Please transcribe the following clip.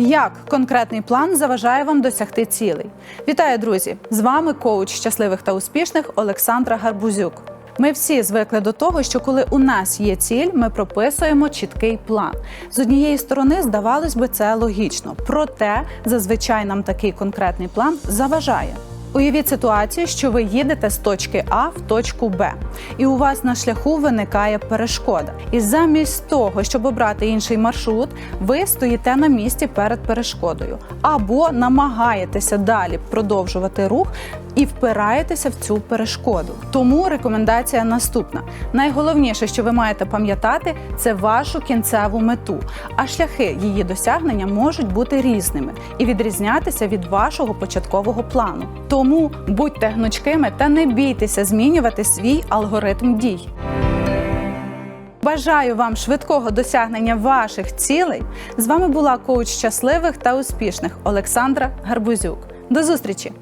Як конкретний план заважає вам досягти цілей? Вітаю, друзі! З вами коуч щасливих та успішних Олександра Гарбузюк. Ми всі звикли до того, що коли у нас є ціль, ми прописуємо чіткий план. З однієї сторони, здавалось би, це логічно, проте зазвичай нам такий конкретний план заважає. Уявіть ситуацію, що ви їдете з точки А в точку Б, і у вас на шляху виникає перешкода. І замість того, щоб обрати інший маршрут, ви стоїте на місці перед перешкодою або намагаєтеся далі продовжувати рух і впираєтеся в цю перешкоду. Тому рекомендація наступна: найголовніше, що ви маєте пам'ятати, це вашу кінцеву мету. А шляхи її досягнення можуть бути різними і відрізнятися від вашого початкового плану. Тому будьте гнучкими та не бійтеся змінювати свій алгоритм дій. Бажаю вам швидкого досягнення ваших цілей. З вами була коуч щасливих та успішних Олександра Гарбузюк. До зустрічі!